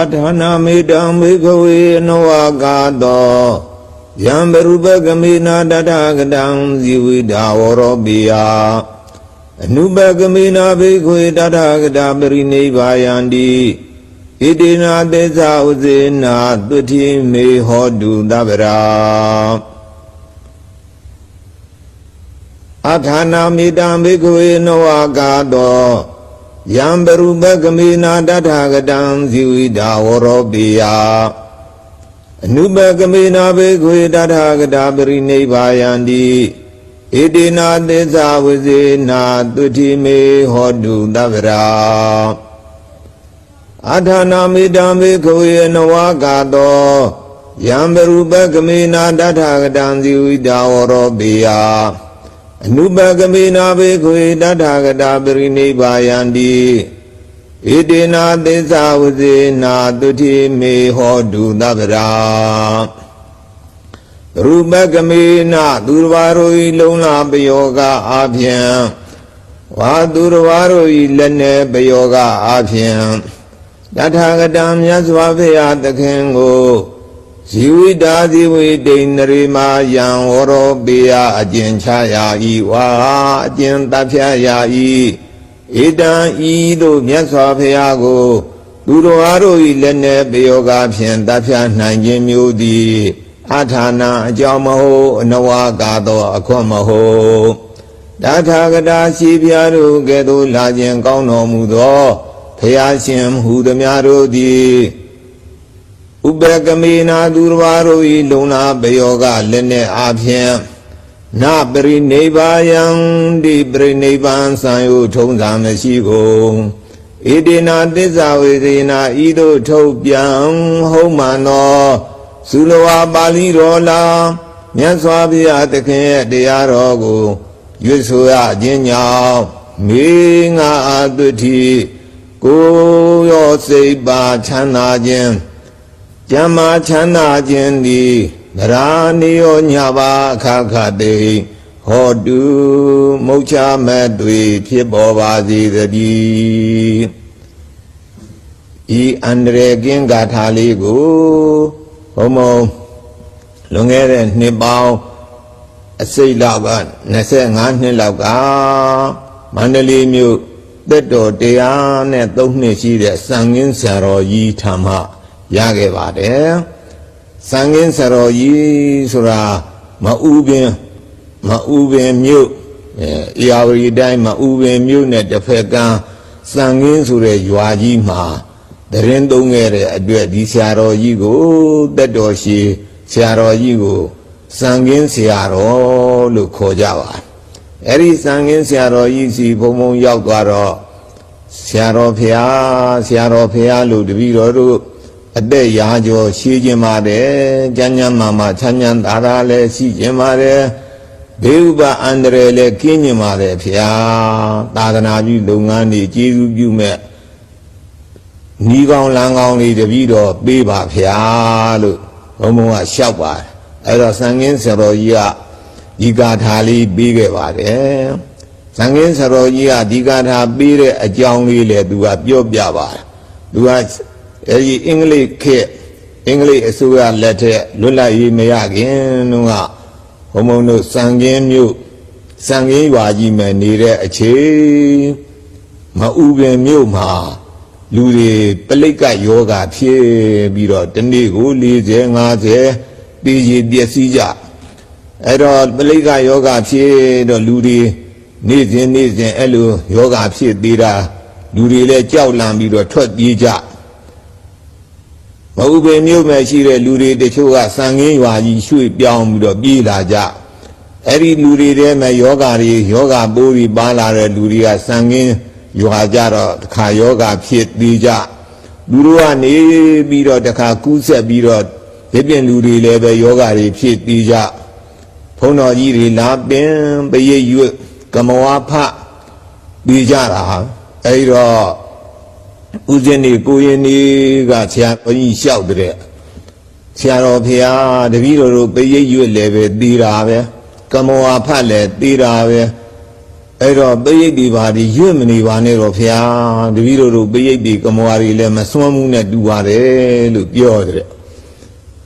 အထာနာမေတံမေခဝေနဝကာတောယံဘရုပကမေနာတတဂတံဇီဝိတာဝရောပိယအနုပကမေနာဘေခွေတတဂတပရိနိဗ္ဗာယန္တိဣတိနာသေဇာဥဇေနာတုတိမေဟောတုတဗ္ဗရာအထာနာမေတံဘေခွေနဝကာတော ယံဘရုပကမေနာတထဂတံဇီဝိတာဝရောပိယအနုပကမေနာဘေခွေတထဂတာပရိနိဗ္ဗာယန္တိဣတိနာသစ္စာဝဇေနာတုတိမေဟောတုတဗ္ဗရာအထာနာမေတံဘေခွေနဝကာတောယံဘရုပကမေနာတထဂတံဇီဝိတာဝရောပိယ အနုပကမေနာဘေခွေတထာဂတာပရိနိဗ္ဗာယန္တိဣတိနာသစ္စာဝဇေနာတုတိမေဟောတုသဗ္ဗရာရူပကမေနာသူတော်ဘာတို့ဤလုံလာပယောဂအာဖြင့်ဝါသူတော်ဘာတို့ဤလက်နဲ့ပယောဂအာဖြင့်တထာဂတံမြတ်စွာဘုရားသခင်ကို ဇီဝိတာဇီဝိတိန်နရိမာယံဝရောပေယအကျဉ်ချရာဤဝါအကျဉ်တဖြရာဤဣတံဤတို့မြတ်စွာဘုရားကို သူတော်အားတို့၏လက်နှင့်ပယောဂဖြင့်တဖြနိုင်ခြင်းမျိုးသည်အထာနာအကြောင်းမဟုတ်အနဝကာသောအခွင့်မဟုတ်တထာဂတာရှိပြားတို့ကဲ့သို့လာခြင်းကောင်းတော်မူသောဘုရားရှင်ဟူသည်များတို့သည် ဥပကမေနာသူတော်ဘာတို့ဤလုံနာပယောဂလက်နှင့်အာဖြင့်နပရိနိဗ္ဗာယံဒီပရိနိဗ္ဗာန်ဆံယုထုံးစာမရှိကုန်ဣတိနာသစ္စာဝေဇေနာဤသို့ထုတ်ပြန်ဟုတ်မှန်သောသုလဝါပါဠိတော်လာမြတ်စွာဘုရားသခင်ရဲ့တရားတော်ကိုရွတ်ဆိုရခြင်းကြောင့်မေငါအာတုတိကိုယ်ရောစိတ်ပါချမ်းသာခြင်း ကျမ်းမာချမ်းသာခြင်းသည်နရာနိယောညပါအခါခတေဟောတုမုတ်ချမဲ့တွေဖြစ်ပေါ်ပါစေတည်းဤအန္တရေကင်းဂါထာလေးကိုဘုံဘုံလွန်ခဲ့တဲ့နှစ်ပေါင်းအစိတ်လောက်က25နှစ်လောက်ကမန္တလေးမြို့တက်တော်တရားနဲ့3နှစ်ရှိတဲ့စံငင်းဆရာတော်ကြီးထာမ ရခဲ့ပါတယ်စံငင်းဆရာတော်ကြီးဆိုတာမအူပင်မအူပင်မြို့အဲအေယာဝတီတိုင်းမအူပင်မြို့နဲ့တစ်ဖက်ကန်းစံငင်းဆိုတဲ့ရွာကြီးမှာတရင်သုံးခဲ့တဲ့အတွက်ဒီဆရာတော်ကြီးကိုတက်တော်ရှိဆရာတော်ကြီးကိုစံငင်းဆရာတော်လို့ခေါ်ကြပါတယ်အဲ့ဒီစံငင်းဆရာတော်ကြီးစီဘုံဘုံရောက်သွားတော့ဆရာတော်ဖျားဆရာတော်ဖျားလို့တပည့်တော်တို့ အသက်ရာကျော်ရှိခြင်းပါတယ်ကျမ်းကျမ်းမာမာချမ်းချမ်းသာသာလည်းရှိခြင်းပါတယ်ဘေးဥပအန္တရာယ်လည်းကင်းခြင်းပါတယ်ဖျားသာသနာပြုလုပ်ငန်းတွေကျေးဇူးပြုမဲ့နီးကောင်းလမ်းကောင်းလေးတပည့်တော်ပေးပါဖျားလို့ဘုံဘုံကလျှောက်ပါတယ်အဲ့တော့စံငင်းဆရာတော်ကြီးကဒီဂါထာလေးပြီးခဲ့ပါတယ်။ဇံငင်းဆရာတော်ကြီးကဒီဂါထာပြီးတဲ့အကြောင်းလေးလေသူကပြောပြပါတယ်။သူက အဲဒီအင်္ဂလိပ်ခေတ်အင်္ဂလိပ်အစိုးရလက်ထက်လွတ်လပ်ရေးမရခင်တုန်းကဘုံဘုံတို့စံငင်းမြို့စံငင်းရွာကြီးမှာနေတဲ့အချိန်မအူပင်မြို့မှာလူတွေပလိတ်ကယောဂဖြစ်ပြီးတော့တနေ့ကို40 50ပြည်ကြီးပျက်စီးကြအဲ့တော့ပလိကယောဂဖြစ်တော့လူတွေနေ့စဉ်နေ့စဉ်အဲ့လိုယောဂဖြစ်သေးတာလူတွေလည်းကြောက်လန့်ပြီးတော့ထွက်ပြေးကြ မဟုတ်ပဲမြို့မဲ့ရှိတဲ့လူတွေတချို့ကစံငင်းရွာကြီးရွှေ့ပြောင်းပြီးတော့ပြေးလာကြအဲ့ဒီလူတွေထဲမှာယောဂတွေယောဂပိုးပြီးပါလာတဲ့လူတွေကစံငင်းရွာကြတော့တခါယောဂဖြစ်သေးကြလူတို့ကနေပြီးတော့တခါကူးဆက်ပြီးတော့ဒီပြင်လူတွေလည်းပဲယောဂတွေဖြစ်သေးကြဘုန်းတော်ကြီးတွေလာပင်ပရိတ်ရွတ်ကမဝါဖပြီးကြတာအဲဒီတော့ ဦးဇင်းနေကိုရင်နေကဆရာဘုန်းကြီးလျှောက်တဲ့ဆရာတော်ဖရာတပည့်တော်တို့ပရိတ်ရွတ်လည်းပဲပြီးတာပဲကမဝါဖလည်းပြီးတာပဲအဲ့တော့ပိယိတ်ဒီပါဒီရွတ်မနေပါနဲ့တော့ဖျားတပည့်တော်တို့ပိယိတ်ဒီကမွားတွေလည်းမစွမ်းမှုနဲ့တူပါတယ်လို့ပြောတယ်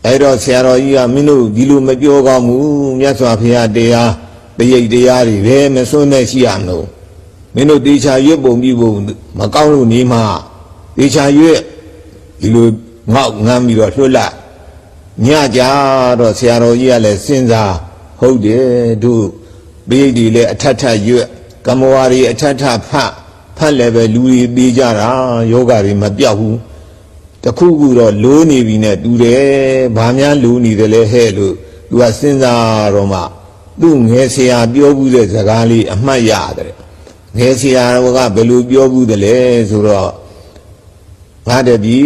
အဲ့တော့ဆရာတော်ကြီးကမင်းတို့ဒီလိုမပြောကောင်းဘူးမြတ်စွာဘုရားတရားပိယိတ်တရားတွေပဲမစွမ်းနဲ့ရှိရမလို့မင်းတို့တေချာရွတ်ပုံပြီးပုံမကောင်းလို့နေမှ တေချာရွတ်ဒီလိုငေါက်ငမ်းပြီးတော့လွတ်လိုက်ညကြတော့ဆရာတော်ကြီးကလည်းစဉ်းစားဟုတ်တယ်တို့ပိယိတ်ဒီလည်းအထက်ထပ်ရွတ်ကမဝါရီအထက်ထပ်ဖတ်ဖတ်လည်းပဲလူတွေပြီးကြတာယောဂတွေမပြောက်ဘူးတခုခုတော့လိုးနေပြီနဲ့တူတယ်။ဘာများလိုးနေတယ်လဲဟဲ့လို့သူကစဉ်းစားတော့မှသူ့ငယ်ဆရာပြောဘူးတဲ့စကားလေးအမှတ်ရတယ်။ငယ်ဆရာကဘယ်လိုပြောဘူးတယ်လဲဆိုတော့ ငါတပြီ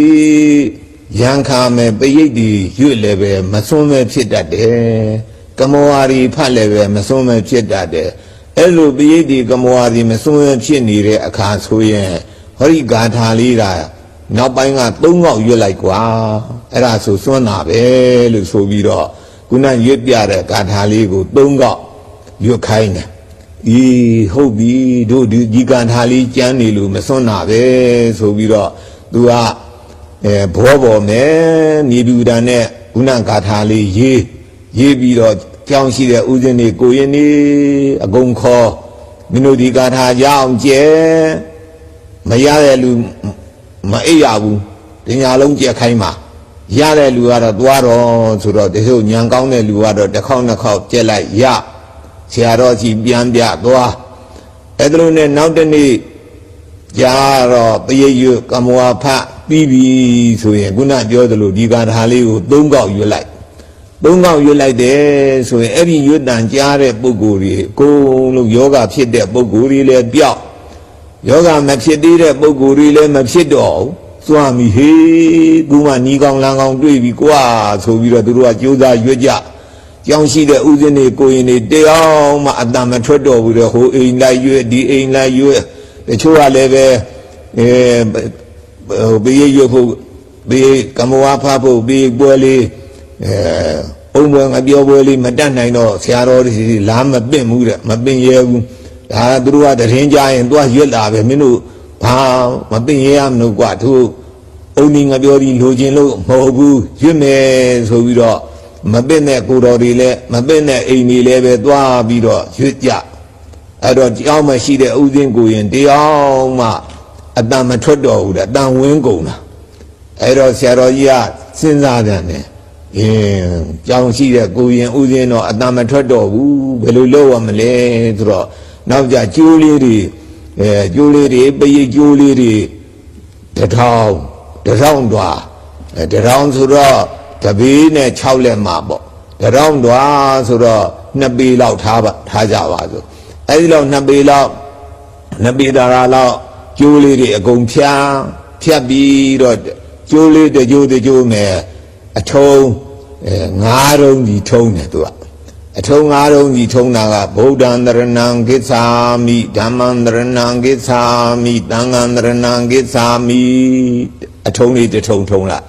ရန်ခါမဲ့ပရိတ်ဒီရွတ်လည်းပဲမစွန်းမဲ့ဖြစ်တတ်တယ်။ကမောဝါရီဖတ်လည်းပဲမစွန်းမဲ့ဖြစ်တတ်တယ်။အဲ့လိုပရိတ်ဒီကမောဝါရီမစွန်းမဲ့ဖြစ်နေတဲ့အခါဆိုရင်ဟောဒီဂါထာလေးတာနောက်ပိုင်းကသုံးခေါက်ရွတ်လိုက်ကွာအဲ့ဒါဆိုစွန့်တာပဲလို့ဆိုပြီးတော့ခုနရွတ်ပြတဲ့ဂါထာလေးကိုသုံးခေါက်ရွတ်ခိုင်းတယ်ဤဟုတ်ပြီတို့ဒီဒီဂါထာလေးကျမ်းနေလို့မစွန့်တာပဲဆိုပြီးတော့ သူကအဲဘောပေါ်နဲ့မြေပြူတန်နဲ့ခုနဂါထာလေးရေးရေးပြီးတော့ကြောင်းရှိတဲ့ဥစဉ်တွေကိုရင်နေအကုန်ခေါ်မင်းတို့ဒီဂါထာရအောင်ကျဲမရတဲ့လူမအိပ်ရဘူးဒီညာလုံးကြက်ခိုင်းပါရတဲ့လူကတော့သွားတော့ဆိုတော့တချို့ညံကောင်းတဲ့လူကတော့တစ်ခေါက်နှစ်ခေါက်ကြက်လိုက်ရဆရာတော်ကြီးပြန်ပြသွားအဲ့ဒါလို့နဲ့နောက်တနေ့ ကြာတော့တရရွကမဝါဖပြီးပြီဆိုရင်ခုနပြောသလိုဒီကာထာလေးကိုသုံးခေါက်ရွတ်လိုက်သုံးခေါက်ရွတ်လိုက်တယ်ဆိုရင်အဲ့ဒီရွတ်တန်ကြားတဲ့ပုံကိုယ်ကြီးအကုန်လုံးယောဂဖြစ်တဲ့ပုံကိုယ်ကြီးလည်းပျောက်ယောဂမဖြစ်သေးတဲ့ပုံကိုယ်တွေလည်းမဖြစ်တော့ဘူးသွားမိဟေးကူမနီးကောင်းလန်းကောင်းတွေ့ပြီကွာဆိုပြီးတော့သူတို့ကကြိုးစားရွတ်ကြကြောင်းရှိတဲ့ဥစဉ်တွေကိုရင်တွေတရားမှအတန်မထွက်တော့ဘူးတဲ့ဟိုအိမ်လိုက်ရွတ်ဒီအိမ်လိုက်ရွတ် တချို့ကလည်းပဲအဲဟိုဘေးရွတ်ဖို့ဘေးကမဝါဖဖို့ဘေးပွဲလေးအဲအုံပွဲငပြောပွဲလေးမတတ်နိုင်တော့ဆရာတော်တွေလာမပင့်ဘူးတဲ့မပင့်ရဲဘူးဒါသူတို့ကတရင်ကြရင်သူကရွတ်လာပဲမင်းတို့ဘာမသိရရမလို့ကွာသူအုံဒီငါပြောဒီလိုချင်လို့မဟုတ်ဘူးရွတ်မယ်ဆိုပြီးတော့မပင့်တဲ့ကိုတော်တွေလည်းမပင့်တဲ့အိမ်တွေလည်းပဲသွားပြီးတော့ရွတ်ကြ အဲ့တော့ကြောင်းမရှိတဲ့ဥစဉ်ကိုရင်တရားမှအတန်မထွက်တော့ဘူးတဲ့အတန်ဝင်းကုန်တာအဲ့တော့ဆရာတော်ကြီးကစဉ်းစားတယ်နဲ့အင်းကြောင်းရှိတဲ့ကိုရင်ဥစဉ်တော့အတန်မထွက်တော့ဘူးဘယ်လိုလုပ်ရမလဲဆိုတော့နောက်ကြကျိုးလေးတွေအဲကျိုးလေးတွေပရိတ်ကျိုးလေးတွေတထောင်တထောင်တွာအဲတထောင်ဆိုတော့တပီးနဲ့6လက်မှာပေါ့တထောင်တွာဆိုတော့2ပေလောက်ထားပါထားကြပါစို့ အဲဒီလောက်2ပေလောက်2ပေတာလောက်ကျိုးလေးတွေအကုန်ဖြားဖြတ်ပြီးတော့ကျိုးလေးတကြိုးတကြိုးမယ်အထုံးအဲငါးတုံးကြီးထုံးတယ်သူကအထုံးငါးလုံးကြီးထုံးတာကဗုဒ္ဓံတရဏံကိသာမိဓမ္မံတရဏံကိသာမိသံဃံတရဏံကိသာမိအထုံးလေးတစ်ထုံထုံလိုက်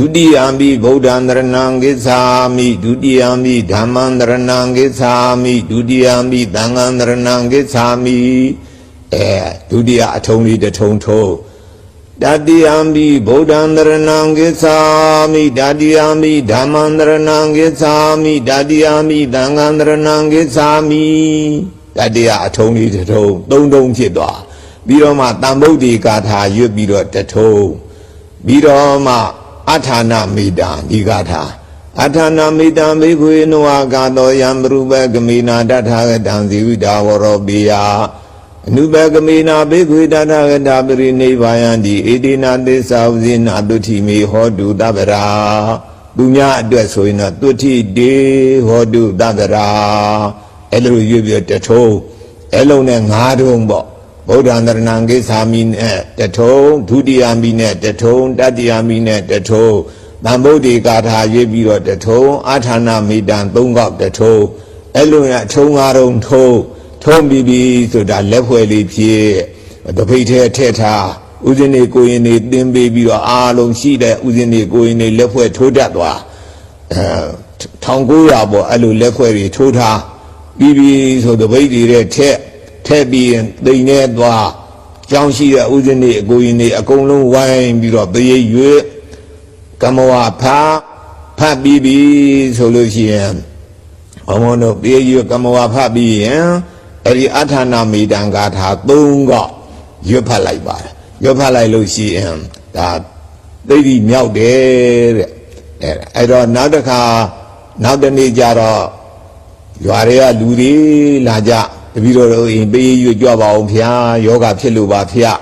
ဒုတိယံပိဗုဒ္ဓံတရဏံကိသာမိဒုတိယံပိဓမ္မံတရဏံကိသာမိဒုတိယံပိသံဃံတရဏံကိသာမိအဲဒုတိယအထုံးလေးတစ်ထုံထုံးတတိယံပိဗုဒ္ဓံတရဏံကိသာမိတတိယံပိဓမ္မံတရဏံကိသာမိတတိယံပိသံဃံတရဏံကိသာမိတတိယအထုံးလေးတစ်ထုံးသုံးထုံးဖြစ်သွားပြီးတော့မှတံဗုဒ္ဓေကာထာရွတ်ပြီးတော့တစ်ထုံးပြီးတော့မှ အထာဏမေတ္တာဒီကာထာအထာဏမေတ္တာဘေခွေနောကာတောယံပရုပကမေနာတထာဂတံဇီဝိတာဝရောပိယအနုဘကမေနာဘေခွေတထဂတာပရိနိဗ္ဗာယံဒီဣတိနာသစ္စာဝဇိနာတုတိမေဟောတုတဗ္ဗရာသူများအတွက်ဆိုရင်တော့တုတိတေဟောတုတဗ္ဗရာအဲ့လိုရွပြတထုံးအဲ့လုံးနဲ့ငါးထုံးပေါ့ ဗုဒ္ဓံတရဏံကိသာမိနဲ့တထုံးဒုတိယမိနဲ့တထုံးတတိယမိနဲ့တထုံးသံဗုဒ္ဓေကာထာရွပြီးတော့တထုံးအာထာဏမေတ္တံ၃កောက်တထုံးအဲ့လိုနဲ့အထုံးငါးထုံးထုံးထုံးပြီးပြီဆိုတာလက်ဖွဲ့လေးဖြစ်တပိတ်ထဲထည့်ထားဥစဉ်နေကိုရင်နေတင်းပေးပြီးတော့အားလုံးရှိတဲ့ဥစဉ်နေကိုရင်နေလက်ဖွဲ့ထိုးတတ်သွားအဲ1900ပေါ့အဲ့လိုလက်ဖွဲ့တွေထိုးထားပြီးပြီဆိုတပိတ်တွေတဲ့ထက် ထထည့်ပြီးရင်တိမ်နေသွားကြောင်းရှိတဲ့ဥစဉ်တွေအကိုရင်တွေအကုန်လုံးဝိုင်းပြီးတော့ပရိတ်ရွေ့ကမ္မဝဖာဖတ်ပြီးပြီဆိုလို့ရှိရင်ဘုံဘုံတို့ပရိတ်ရွေ့ကမ္မဝဖတ်ပြီးရင်အဲ့ဒီအထာနာမိတံဂါထာ၃កောက်ရွတ်ဖတ်လိုက်ပါတယ်ရွတ်ဖတ်လိုက်လို့ရှိရင်ဒါသိတိမြောက်တယ်တဲ့အဲ့ဒါအဲ့တော့နောက်တစ်ခါနောက်တစ်နေ့ကျတော့ရွာတွေကလူတွေလာကြတ ပည့်တော်တို့အိမ်ပေးရွတ်ကြပါအောင်ဖျားယောဂဖြစ်လို့ပါဖျား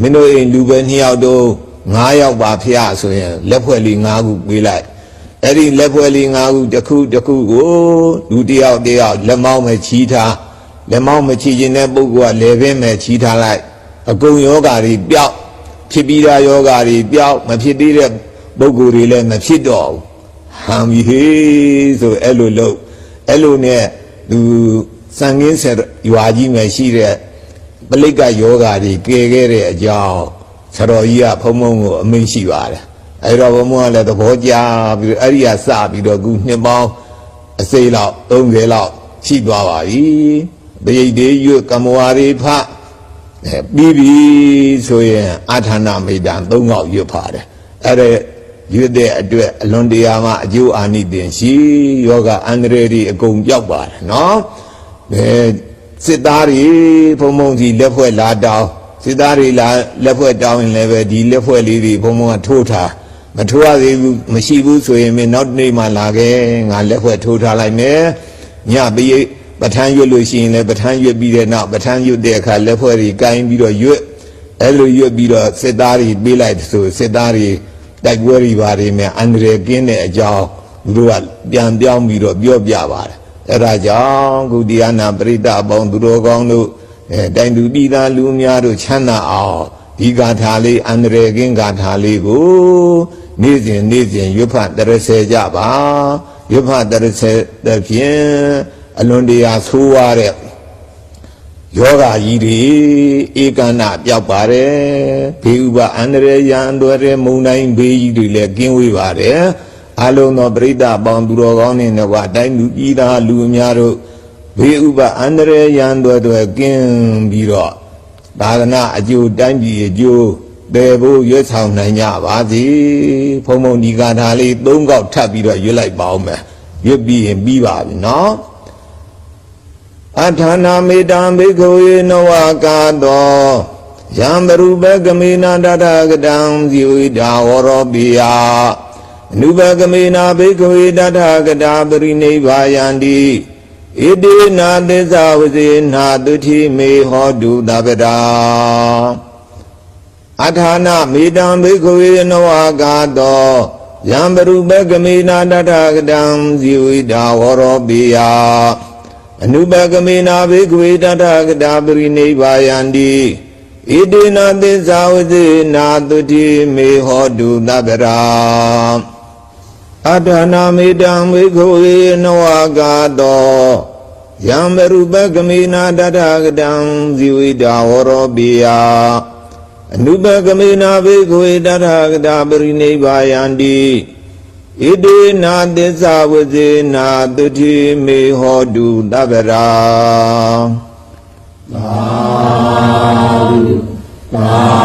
မင်းတို့အိမ်လူပဲ2ယောက်တို့9ယောက်ပါဖျားဆိုရင်လက်ဖွဲ့လေး9ခုပေးလိုက်အဲ့ဒီလက်ဖွဲ့လေး9ခုတစ်ခုတစ်ခုကိုလူတစ်ယောက်တစ်ယောက်လက်မောင်းမဲ့ချီးထားလက်မောင်းမချီးခြင်းတဲ့ပုဂ္ဂိုလ်ကလေပင်မဲ့ချီးထားလိုက်အကုန်ယောဂါတွေပျောက်ဖြစ်ပြီးသားယောဂါတွေပျောက်မဖြစ်သေးတဲ့ပုဂ္ဂိုလ်တွေလည်းမဖြစ်တော့ဘူးဟမ်ပြီဟေးဆိုအဲ့လိုလို့အဲ့လိုနဲ့သူ စံငင်းဆက်ရွာကြီးမှာရှိတဲ့ပလိကယောဂါတွေကယ်ခဲ့တဲ့အကြောင်းဆရာတော်ကြီးကဖုံဖုံကိုအမိန့်ရှိပါတယ်အဲ့တော့ဘုံဘုံကလည်းသဘောကျပြီးတော့အဲ့ဒီကစပြီးတော့ခုနှစ်ပေါင်းအစိလောက်30လောက်ရှိသွားပါပြီပရိတ်တေရွတ်ကမ္မဝါရီဖအဲပြီးပြီဆိုရင်အာထာနာမိတ်တံ၃កောက်ရွတ်ပါတယ်အဲ့ဒါရွတ်တဲ့အတွက်အလွန်တရာမှအကျိုးအာနိသင်ရှိယောဂအန္တရာယ်ဒီအကုန်ပြောက်ပါတယ်နော် အဲစစ်သားတွေဘုံဘုံစီလက်ဖွဲ့လာတောင်းစစ်သားတွေလာလက်ဖွဲ့တောင်းရင်လည်းပဲဒီလက်ဖွဲ့လေးတွေဘုံဘုံကထိုးထားမထိုးရသေးဘူးမရှိဘူးဆိုရင်မင်းနောက်နေ့မှလာခဲ့ငါလက်ဖွဲ့ထိုးထားလိုက်မယ်ညပရိတ်ပဋ္ဌာန်းရွတ်လို့ရှိရင်လည်းပဋ္ဌာန်းရွတ်ပြီးတဲ့နောက်ပဋ္ဌာန်းရွတ်တဲ့အခါလက်ဖွဲ့တွေကင်ပြီးတော့ရွတ်အဲ့လိုရွတ်ပြီးတော့စစ်သားတွေပေးလိုက်ဆိုစစ်သားတွေတိုက်ပွဲတွေပါတယ်မယ်အန္တရာယ်ကင်းတဲ့အကြောင်းသူတို့ကပြန်ပြောင်းပြီးတော့ပြောပြပါတယ် အဲ့ဒါကြောင့်ခုတရားနာပရိသတ်အပေါင်းသူတော်ကောင်းတို့အဲတိုင်သူပြည်သားလူများတို့ချမ်းသာအောင်ဒီဂါထာလေးအန္တရာယ်ကင်းဂါထာလေးကို နေ့စဉ်နေ့စဉ်ရွတ်ဖတ်တရစေကြပါရွတ်ဖတ်တရစေတဲ့ဖြင့်အလွန်တရာဆိုးရတဲ့ယောဂကြီးတွေဧကန္နပြောက်ပါတယ်ဘေးဥပအန္တရာယ်ရန်တွဲတဲ့မုန်တိုင်းဘေးကြီးတွေလည်းကင်းဝေးပါတယ် အလုံးသောပရိသတ်ပေါင်းသူတော်ကောင်းတွေနဲ့ကအတိုင်းလူပြည်သားလူအများတို့ဘေးဥပအန္တရာယ်ရန်တွဲတွဲကင်းပြီးတော့သာသနာအကျိုးတိုင်းပြည်အကျိုးပေဖို့ရွတ်ဆောင်နိုင်ကြပါစေဖုံဖုံဒီကာထာလေး၃កောက်ထပ်ပြီးတော့ရွတ်လိုက်ပါဦးမယ်ရွတ်ပြီးရင်ပြီးပါပြီနော်အထာနာမေတံဘိက္ခဝေနဝကာတောယံဘရုပကမေနာတတကတံဇီဝိတာဝရောပိယ အနုပကမေနာဘိက္ခဝေတတကတာပရိနိဗ္ဗာယန္တိဣတိနာသစ္စာဝစေနာတုတိမေဟောတုတပဒါအထာနာမေတံဘိက္ခဝေနဝကာတောယံဘရုပကမေနာတတကတံဇီဝိတာဝရောပိယအနုပကမေနာဘေကဝေတထကတာပရိနိဗ္ဗာယန္တိဣတိနာသစ္စာဝစေနာတုတိမေဟောတုသဗ္ဗရာ အတ္ထနာမေတံဘေကဝေနဝကာတောယံမရူပကမေနာတထကတံဇီဝိတာဝရောပိယအနုပကမေနာဘေကဝေတထကတာပရိနိဗ္ဗာယန္တိဣတိနာသစ္စာဝစေနာတုတိမေဟောတုတဗ္ဗရာသာဓုသာဓုသာ